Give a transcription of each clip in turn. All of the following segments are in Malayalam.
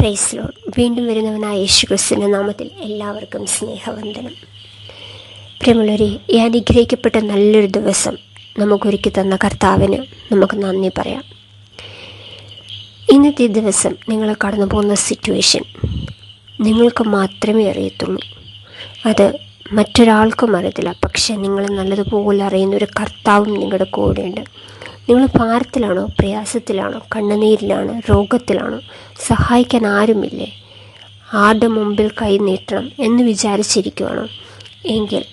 പ്രൈസ് ലോഡ് വീണ്ടും വരുന്നവനായ യേശു ക്രിസ്തുവിന്റെ നാമത്തിൽ എല്ലാവർക്കും സ്നേഹവന്ദനം. പ്രിയമുള്ളവരെ ഈ അനുഗ്രഹിക്കപ്പെട്ട നല്ലൊരു ദിവസം നമുക്കൊരുക്കി തന്ന കർത്താവിന് നമുക്ക് നന്ദി പറയാം. ഇന്നത്തെ ദിവസം നിങ്ങൾ കടന്നു പോകുന്ന സിറ്റുവേഷൻ നിങ്ങൾക്ക് മാത്രമേ അറിയത്തുള്ളൂ. അത് മറ്റൊരാൾക്കും അറിയത്തില്ല. പക്ഷെ നിങ്ങൾ നല്ലതുപോലെ അറിയുന്ന ഒരു കർത്താവും നിങ്ങളുടെ കൂടെയുണ്ട്. നിങ്ങൾ ഭാരത്തിലാണോ പ്രയാസത്തിലാണോ കണ്ണുനീരിലാണോ രോഗത്തിലാണോ സഹായിക്കാൻ ആരുമില്ലേ? ആരുടെ മുമ്പിൽ കൈ നീട്ടണം എന്ന് വിചാരിച്ചിരിക്കുവാണോ? എങ്കിൽ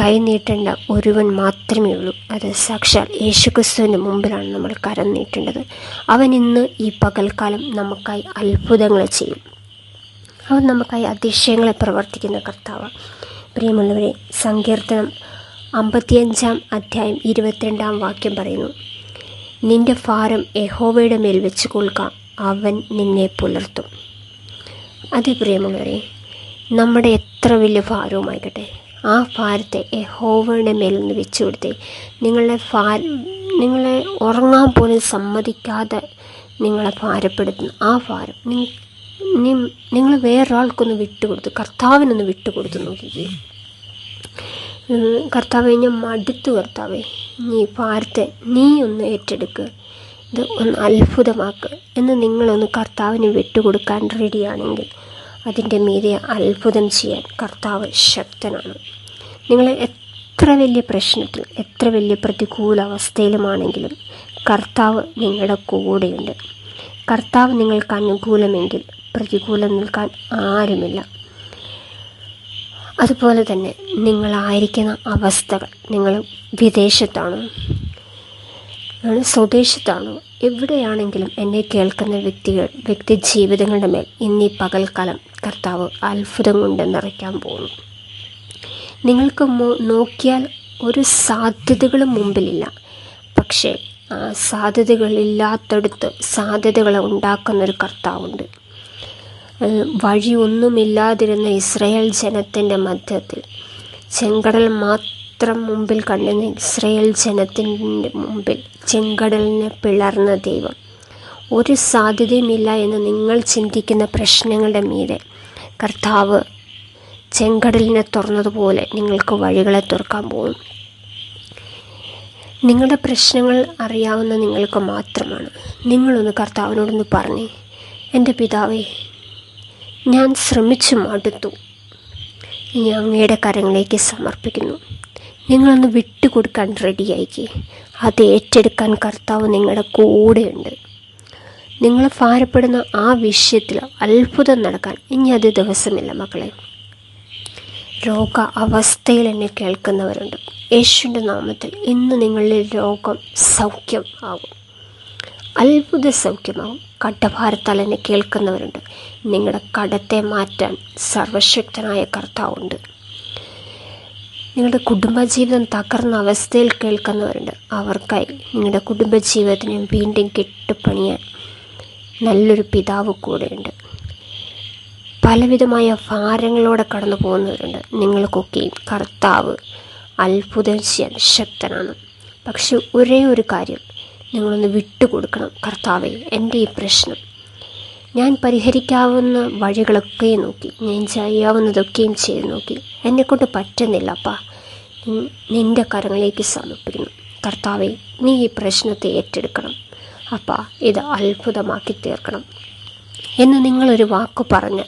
കൈ നീട്ടേണ്ട ഒരുവൻ മാത്രമേ ഉള്ളൂ. അത് സാക്ഷാൽ യേശുക്രിസ്തുവിന്റെ മുമ്പിലാണ് നമ്മൾ കരം നീട്ടേണ്ടത്. അവൻ ഇന്ന് ഈ പകൽക്കാലം നമുക്കായി അത്ഭുതങ്ങൾ ചെയ്യും. അവൻ നമുക്കായി അതിശയങ്ങളെ പ്രവർത്തിക്കുന്ന കർത്താവ് പ്രിയമുള്ളവരെ സങ്കീർത്തനം അമ്പത്തിയഞ്ചാം അധ്യായം ഇരുപത്തിരണ്ടാം വാക്യം പറയുന്നു. നിന്റെ ഭാരം യഹോവയുടെ മേൽ വെച്ച് കൊള്ളുക അവൻ നിന്നെ പുലർത്തും. അതേ പ്രിയമുള്ളവരെ നമ്മുടെ എത്ര വലിയ ഭാരവുമായിക്കട്ടെ ആ ഭാരത്തെ യഹോവയുടെ മേൽ നിന്ന് വെച്ചു കൊടുത്തേ നിങ്ങളെ ഭാര നിങ്ങളെ ഉറങ്ങാൻ പോലും സമ്മതിക്കാതെ നിങ്ങളെ ഭാരപ്പെടുത്തുന്ന ആ ഭാരം നിങ്ങൾ വേറൊരാൾക്കൊന്ന് വിട്ടുകൊടുത്ത് കർത്താവിനൊന്ന് വിട്ടുകൊടുത്ത് നോക്കിക്കേ. കർത്താവെ ഞാൻ മടുത്തു കർത്താവെ. നീ പാർത്ത് നീ ഒന്ന് ഏറ്റെടുക്ക്. ഇത് ഒന്ന് അത്ഭുതമാക്ക് എന്ന് നിങ്ങളൊന്ന് കർത്താവിന് വിട്ടുകൊടുക്കാൻ റെഡിയാണെങ്കിൽ അതിന്റെ മീതെ അത്ഭുതം ചെയ്യാൻ കർത്താവ് ശക്തനാണ്. നിങ്ങൾ എത്ര വലിയ പ്രശ്നത്തിൽ എത്ര വലിയ പ്രതികൂല അവസ്ഥയിലുമാണെങ്കിലും കർത്താവ് നിങ്ങളുടെ കൂടെയുണ്ട്. കർത്താവ് നിങ്ങൾക്ക് അനുകൂലമെങ്കിൽ പ്രതികൂലം നിൽക്കാൻ ആരുമില്ല. അതുപോലെ തന്നെ നിങ്ങളായിരിക്കുന്ന അവസ്ഥകൾ നിങ്ങൾ വിദേശത്താണോ. സ്വദേശത്താണോ. എവിടെയാണെങ്കിലും എന്നെ കേൾക്കുന്ന വ്യക്തികൾ വ്യക്തി ജീവിതങ്ങളുടെ മേൽ ഇന്നീ പകൽക്കാലം കർത്താവ് അത്ഭുതം കൊണ്ട് നിറയ്ക്കാൻ പോകുന്നു. നിങ്ങൾക്ക് നോക്കിയാൽ ഒരു സാധ്യതകളും മുമ്പിലില്ല. പക്ഷേ ആ സാധ്യതകളില്ലാത്തടുത്ത് സാധ്യതകൾ ഉണ്ടാക്കുന്നൊരു കർത്താവുണ്ട്. വഴിയൊന്നുമില്ലാതിരുന്ന ഇസ്രയേൽ ജനത്തിന്റെ മധ്യത്തിൽ. ചെങ്കടൽ മാത്രം മുമ്പിൽ കണ്ടുന്ന ഇസ്രയേൽ ജനത്തിന്റെ മുമ്പിൽ ചെങ്കടലിനെ പിളർന്ന ദൈവം. ഒരു സാധ്യതയുമില്ല എന്ന് നിങ്ങൾ ചിന്തിക്കുന്ന പ്രശ്നങ്ങളുടെ മീതെ. കർത്താവ് ചെങ്കടലിനെ തുറന്നതുപോലെ നിങ്ങൾക്ക് വഴികളെ തുറക്കാൻ പോകും. നിങ്ങളുടെ പ്രശ്നങ്ങൾ അറിയാവുന്ന നിങ്ങൾക്ക് മാത്രമാണ്. നിങ്ങളൊന്ന് കർത്താവിനോടൊന്ന് പറഞ്ഞേ. എന്റെ പിതാവേ ഞാൻ ശ്രമിച്ചു മടുത്തു. ഇനി അങ്ങയുടെ കരങ്ങളിലേക്ക് സമർപ്പിക്കുന്നു. നിങ്ങളൊന്ന് വിട്ടുകൊടുക്കാൻ റെഡിയായിക്കേ. അത് ഏറ്റെടുക്കാൻ കർത്താവ് നിങ്ങളുടെ കൂടെയുണ്ട്. നിങ്ങൾ ഭാരപ്പെടുന്ന ആ വിഷയത്തിൽ അത്ഭുതം നടക്കാൻ ഇനി അത് ദിവസമില്ല മക്കളെ. രോഗ അവസ്ഥയിൽ എന്നെ കേൾക്കുന്നവരുണ്ട്. യേശുവിന്റെ നാമത്തിൽ ഇന്ന് നിങ്ങളിൽ രോഗം സൗഖ്യം ആകും. അത്ഭുത സൗഖ്യമാവും കടഭാരത്താൽ എന്നെ കേൾക്കുന്നവരുണ്ട്. നിങ്ങളുടെ കടത്തെ മാറ്റാൻ സർവശക്തനായ കർത്താവുണ്ട്. നിങ്ങളുടെ കുടുംബജീവിതം തകർന്ന അവസ്ഥയിൽ കേൾക്കുന്നവരുണ്ട്. അവർക്കായി നിങ്ങളുടെ കുടുംബജീവിതത്തിനെ വീണ്ടും കെട്ടുപണിയാൻ നല്ലൊരു പിതാവ് കൂടെയുണ്ട്. പലവിധമായ ഭാരങ്ങളോടെ കടന്നു പോകുന്നവരുണ്ട്. നിങ്ങൾക്കൊക്കെയും കർത്താവ് അത്ഭുതം ചെയ്യാൻ ശക്തനാണ്. പക്ഷെ ഒരേ ഒരു കാര്യം. നിങ്ങളൊന്ന് വിട്ടുകൊടുക്കണം കർത്താവെ എന്റെ ഈ പ്രശ്നം. ഞാൻ പരിഹരിക്കാവുന്ന വഴികളൊക്കെ നോക്കി ഞാൻ ചെയ്യാവുന്നതൊക്കെയും ചെയ്ത് നോക്കി. എന്നെക്കൊണ്ട് പറ്റുന്നില്ല അപ്പാ. നിന്റെ കരങ്ങളിലേക്ക് സമർപ്പിക്കുന്നു. കർത്താവെ നീ ഈ പ്രശ്നത്തെ ഏറ്റെടുക്കണം. അപ്പാ ഇത് അത്ഭുതമാക്കി തീർക്കണം. എന്ന് നിങ്ങളൊരു വാക്ക് പറഞ്ഞാൽ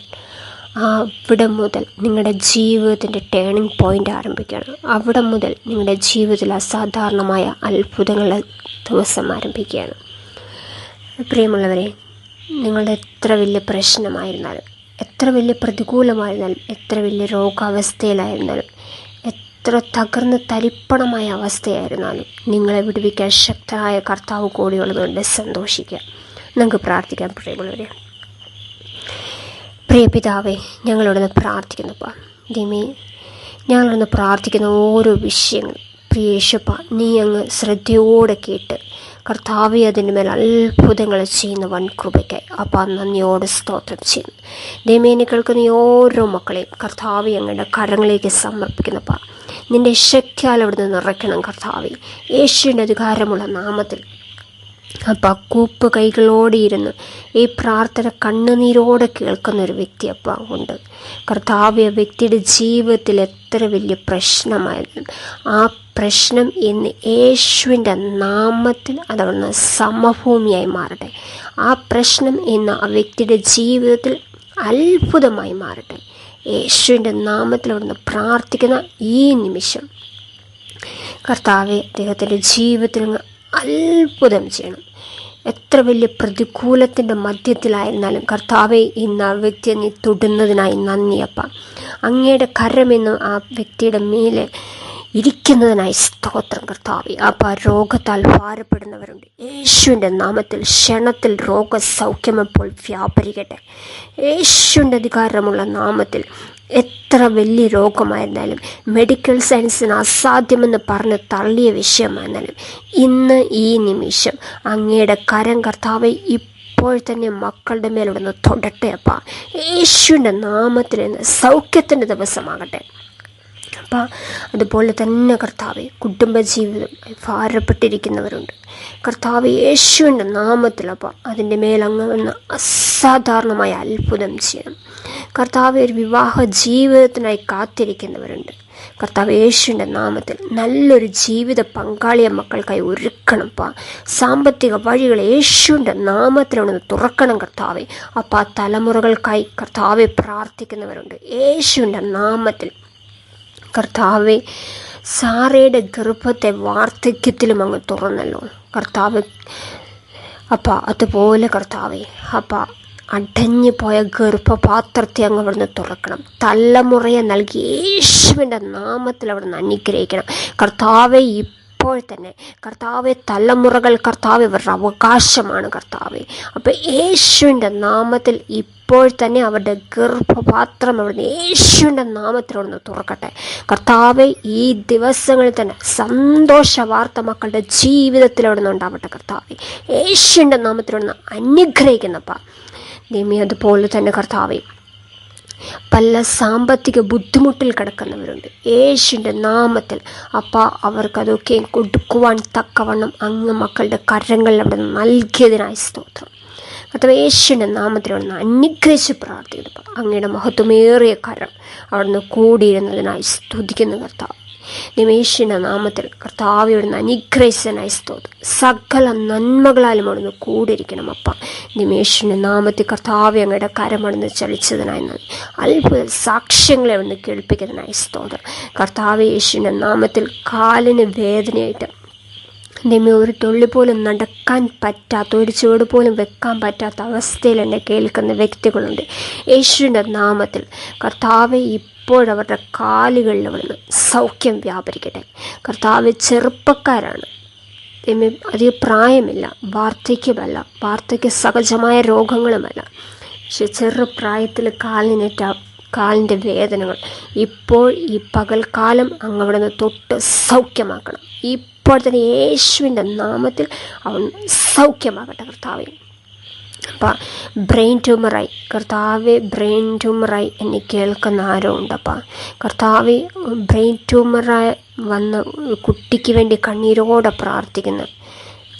അവിടെ മുതൽ നിങ്ങളുടെ ജീവിതത്തിന്റെ ടേണിംഗ് പോയിന്റ് ആരംഭിക്കുകയാണ്. അവിടെ മുതൽ നിങ്ങളുടെ ജീവിതത്തിൽ അസാധാരണമായ അത്ഭുതങ്ങളുടെ ദിവസം ആരംഭിക്കുകയാണ്. പ്രിയമുള്ളവരെ നിങ്ങളുടെ എത്ര വലിയ പ്രശ്നമായിരുന്നാലും എത്ര വലിയ പ്രതികൂലമായിരുന്നാലും എത്ര വലിയ രോഗാവസ്ഥയിലായിരുന്നാലും എത്ര തകർന്ന് തരിപ്പണമായ അവസ്ഥയായിരുന്നാലും നിങ്ങളെ വിടുവിക്കാൻ ശക്തനായ കർത്താവ് കൂടിയുള്ളതുകൊണ്ട് സന്തോഷിക്കുക നമുക്ക് പ്രാർത്ഥിക്കാൻ പ്രിയമുള്ളവരെ. പ്രിയ പിതാവേ ഞങ്ങളോടൊന്ന് പ്രാർത്ഥിക്കുന്നപ്പാ. ദിമേ ഞങ്ങളൊന്ന് പ്രാർത്ഥിക്കുന്ന ഓരോ വിഷയങ്ങൾ പ്രിയേശപ്പ നീ അങ്ങ് ശ്രദ്ധയോടെ കേട്ട് കർത്താവെ അതിന്റെ മേൽ അത്ഭുതങ്ങൾ ചെയ്യുന്ന വൻ കൃപയ്ക്കായി. അപ്പം നന്ദിയോട് സ്തോത്രം ചെയ്യുന്നു. ദൈമേനെ കേൾക്കുന്ന ഓരോ മക്കളെയും കർത്താവെ അങ്ങയുടെ കരങ്ങളിലേക്ക് സമർപ്പിക്കുന്നപ്പ. നിന്റെ ശക്തിയാൽ അവിടുന്ന് നിറയ്ക്കണം കർത്താവെ. യേശുവിന്റെ അധികാരമുള്ള നാമത്തിൽ അപ്പ കൂപ്പ് കൈകളോടെ ഇരുന്ന് ഈ പ്രാർത്ഥന കണ്ണുനീരോടെ കേൾക്കുന്ന ഒരു വ്യക്തി അപ്പ ഉണ്ട്. കർത്താവ് വ്യക്തിയുടെ ജീവിതത്തിൽ എത്ര വലിയ പ്രശ്നമായിരുന്നു. ആ പ്രശ്നം ഇന്ന് യേശുവിന്റെ നാമത്തിൽ അതവിടുന്ന് സമഭൂമിയായി മാറട്ടെ. ആ പ്രശ്നം ഇന്ന് ആ വ്യക്തിയുടെ ജീവിതത്തിൽ അത്ഭുതമായി മാറട്ടെ. യേശുവിന്റെ നാമത്തിൽ അവിടുന്ന് പ്രാർത്ഥിക്കുന്ന ഈ നിമിഷം. കർത്താവെ അദ്ദേഹത്തിന്റെ ജീവിതത്തിൽ അത്ഭുതം ചെയ്യണം. എത്ര വലിയ പ്രതികൂലത്തിന്റെ മധ്യത്തിലായിരുന്നാലും കർത്താവെ ഇന്ന് ആ വ്യക്തിയെ നീ തൊടുന്നതിനായി നന്ദിയപ്പ അങ്ങയുടെ കരമെന്ന് ആ വ്യക്തിയുടെ മേലെ ഇരിക്കുന്നതിനായി സ്തോത്രം കർത്താവെ. അപ്പം ആ രോഗത്താൽ ഭാരപ്പെടുന്നവരുണ്ട്. യേശുവിന്റെ നാമത്തിൽ ക്ഷണത്തിൽ രോഗസൗഖ്യം ഇപ്പോൾ വ്യാപരിക്കട്ടെ. യേശുവിന്റെ അധികാരമുള്ള നാമത്തിൽ എത്ര വലിയ രോഗമായിരുന്നാലും മെഡിക്കൽ സയൻസിന് അസാധ്യമെന്ന് പറഞ്ഞ് തള്ളിയ വിഷയമായിരുന്നാലും ഇന്ന് ഈ നിമിഷം അങ്ങയുടെ കരം കർത്താവെ ഇപ്പോൾ തന്നെ മക്കളുടെ മേലൊന്ന് തൊടട്ടെ അപ്പ. യേശുവിന്റെ നാമത്തിൽ സൗഖ്യത്തിന്റെ ദിവസമാകട്ടെ. അപ്പം അതുപോലെ തന്നെ കർത്താവെ കുടുംബജീവിതം ഭാരപ്പെട്ടിരിക്കുന്നവരുണ്ട്. കർത്താവ് യേശുവിന്റെ നാമത്തിലപ്പ അതിന്റെ മേലങ്ങ് വന്ന് അസാധാരണമായ അത്ഭുതം ചെയ്യണം. കർത്താവ് ഒരു വിവാഹ ജീവിതത്തിനായി കാത്തിരിക്കുന്നവരുണ്ട്. കർത്താവ് യേശുവിന്റെ നാമത്തിൽ നല്ലൊരു ജീവിത പങ്കാളിയെ മക്കൾക്കായി ഒരുക്കണം പാ സാമ്പത്തിക വഴികൾ യേശുവിന്റെ നാമത്തിലാണ് തുറക്കണം കർത്താവെ. അപ്പം ആ തലമുറകൾക്കായി കർത്താവെ പ്രാർത്ഥിക്കുന്നവരുണ്ട്. യേശുവിന്റെ നാമത്തിൽ കർത്താവെ സാറയുടെ ഗർഭത്തെ വാർദ്ധക്യത്തിലും അങ്ങ് തുറന്നല്ലോ. കർത്താവ് അപ്പ അതുപോലെ കർത്താവെ അപ്പ അടഞ്ഞു പോയ ഗർഭപാത്രത്തെ അങ്ങ് അവിടുന്ന് തുറക്കണം. തലമുറയെ നൽകി യേശുവിന്റെ നാമത്തിൽ അവിടുന്ന് അനുഗ്രഹിക്കണം. കർത്താവെ ഇപ്പോൾ തന്നെ കർത്താവെ തലമുറകൾ കർത്താവ് ഇവരുടെ അവകാശമാണ് കർത്താവ്. അപ്പോൾ യേശുവിന്റെ നാമത്തിൽ ഇപ്പോൾ തന്നെ അവരുടെ ഗർഭപാത്രം അവിടുന്ന് യേശുവിന്റെ നാമത്തിൽ തുറക്കട്ടെ. കർത്താവ് ഈ ദിവസങ്ങളിൽ തന്നെ സന്തോഷ വാർത്ത മക്കളുടെ ജീവിതത്തിൽ അവിടുന്ന് ഉണ്ടാവട്ടെ കർത്താവ്. യേശുവിന്റെ നാമത്തിൽ അവിടുന്ന് അനുഗ്രഹിക്കുന്നപ്പ. ദൈവമേ അതുപോലെ തന്നെ കർത്താവെ പല സാമ്പത്തിക ബുദ്ധിമുട്ടിൽ കിടക്കുന്നവരുണ്ട്. യേശുവിന്റെ നാമത്തിൽ അപ്പ അവർക്കതൊക്കെ കൊടുക്കുവാൻ തക്കവണ്ണം അങ്ങ് മക്കളുടെ കരങ്ങളിൽ അവിടെ നൽകിയതിനായി സ്തോത്രം. അഥവാ യേശുവിന്റെ നാമത്തിലൊന്ന് അനുഗ്രഹിച്ച് പ്രാർത്ഥിക്കുന്നു. അങ്ങയുടെ മഹത്വമേറിയ കരം അവിടുന്ന് കൂടിയിരുന്നതിനായി സ്തുതിക്കുന്ന കർത്താവ്. നിമേഷിന്റെ നാമത്തിൽ കർത്താവിയുടെ അനുഗ്രഹിച്ചനായി സ്തോത്രം. സകല നന്മകളാലും അവിടുന്ന് കൂടിയിരിക്കണം അപ്പ. നിമേഷിന്റെ നാമത്തിൽ കർത്താവ് അങ്ങയുടെ കരമടന്ന് ചലിച്ചതിനായി നന്ദി. അത്ഭുത സാക്ഷ്യങ്ങളെ അവിടുന്ന് കേൾപ്പിക്കുന്നതിനായി സ്തോത്രം. കർത്താവ് യേശുവിന്റെ നാമത്തിൽ കാലിന് വേദനയായിട്ട് ദൈവമേ ഒരു തുള്ളി പോലും നടക്കാൻ പറ്റാത്ത ഒരു ചുവട് പോലും വെക്കാൻ പറ്റാത്ത അവസ്ഥയിൽ എന്നെ കേൾക്കുന്ന വ്യക്തികളുണ്ട്. യേശുവിന്റെ നാമത്തിൽ കർത്താവെ ഇപ്പോഴവരുടെ കാലുകളിൽ വന്ന് സൗഖ്യം വ്യാപരിക്കട്ടെ. കർത്താവ് ചെറുപ്പക്കാരാണ്. ദൈവമേ അധികം പ്രായമില്ല വാർദ്ധക്യമല്ല വാർദ്ധക്യ സഹജമായ രോഗങ്ങളുമല്ല. പക്ഷെ ചെറുപ്രായത്തിൽ കാലിനേറ്റ കാലിന്റെ വേദനകൾ. ഇപ്പോൾ ഈ പകൽക്കാലം അങ്ങ് അവിടെ നിന്ന് തൊട്ട് സൗഖ്യമാക്കണം. ഇപ്പോൾ തന്നെ യേശുവിന്റെ നാമത്തിൽ അവൻ സൗഖ്യമാകട്ടെ കർത്താവെ. അപ്പം ബ്രെയിൻ ട്യൂമറായി. കർത്താവെ ബ്രെയിൻ ട്യൂമറായി എന്നെ കേൾക്കുന്ന ആരോ ഉണ്ടപ്പാ കർത്താവെ ബ്രെയിൻ ട്യൂമറായി വന്ന കുട്ടിക്ക് വേണ്ടി കണ്ണീരോടെ പ്രാർത്ഥിക്കുന്ന.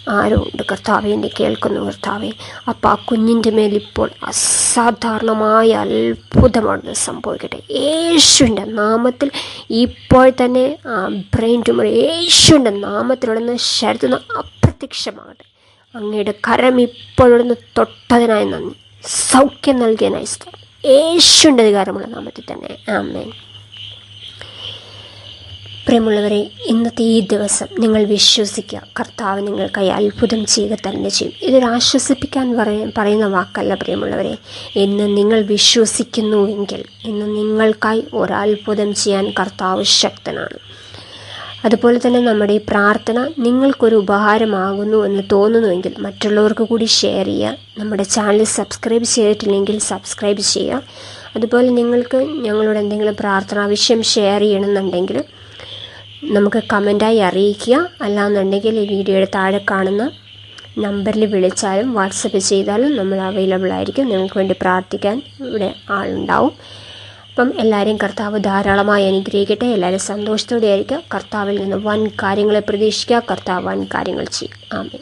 ആരോ ഉണ്ട് കർത്താവെ എന്നെ കേൾക്കുന്നു കർത്താവെ. അപ്പം ആ കുഞ്ഞിന്റെ മേലിപ്പോൾ അസാധാരണമായ അത്ഭുതമാണ് സംഭവിക്കട്ടെ. യേശുവിന്റെ നാമത്തിൽ ഇപ്പോൾ തന്നെ ആ ബ്രെയിൻ ട്യൂമർ യേശുവിന്റെ നാമത്തിലുള്ള ശരീരത്തിൽ നിന്ന് അപ്രത്യക്ഷമാകട്ടെ. അങ്ങയുടെ കരം ഇപ്പോഴൊന്ന് തൊട്ടതിനായി നന്ദി. സൗഖ്യം നൽകിയതിനായി. യേശുവിന്റെ അധികാരമുള്ള നാമത്തിൽ തന്നെ. ആമേൻ. പ്രിയമുള്ളവരെ ഇന്നത്തെ ഈ ദിവസം നിങ്ങൾ വിശ്വസിക്കുക. കർത്താവ് നിങ്ങൾക്കായി അത്ഭുതം ചെയ്യുക തന്നെ ചെയ്യും. ഇതൊരു ആശ്വസിപ്പിക്കാൻ പറയ പറയുന്ന വാക്കല്ല പ്രിയമുള്ളവരെ. എന്ന് നിങ്ങൾ വിശ്വസിക്കുന്നുവെങ്കിൽ ഇന്ന് നിങ്ങൾക്കായി ഒരത്ഭുതം ചെയ്യാൻ കർത്താവ് ശക്തനാണ്. അതുപോലെ തന്നെ നമ്മുടെ ഈ പ്രാർത്ഥന നിങ്ങൾക്കൊരു ഉപകാരമാകുന്നു എന്ന് തോന്നുന്നുവെങ്കിൽ മറ്റുള്ളവർക്ക് കൂടി ഷെയർ ചെയ്യുക. നമ്മുടെ ചാനൽ സബ്സ്ക്രൈബ് ചെയ്തിട്ടില്ലെങ്കിൽ സബ്സ്ക്രൈബ് ചെയ്യുക. അതുപോലെ നിങ്ങൾക്ക് ഞങ്ങളോട് എന്തെങ്കിലും പ്രാർത്ഥനാവശ്യം ഷെയർ ചെയ്യണമെന്നുണ്ടെങ്കിൽ നമുക്ക് കമന്റായി അറിയിക്കുക. അല്ലാന്നുണ്ടെങ്കിൽ ഈ വീഡിയോയുടെ താഴെ കാണുന്ന നമ്പറിൽ വിളിച്ചാലും വാട്സപ്പ് ചെയ്താലും നമ്മൾ അവൈലബിൾ ആയിരിക്കും. നിങ്ങൾക്ക് വേണ്ടി പ്രാർത്ഥിക്കാൻ ഇവിടെ ആളുണ്ടാവും. അപ്പം എല്ലാവരെയും കർത്താവ് ധാരാളമായി അനുഗ്രഹിക്കട്ടെ. എല്ലാവരും സന്തോഷത്തോടെ ആയിരിക്കുക കർത്താവിൽ നിന്ന് വൻ കാര്യങ്ങളെ പ്രതീക്ഷിക്കുക. കർത്താവ് വൻ കാര്യങ്ങൾ ചെയ്യും. ആമേ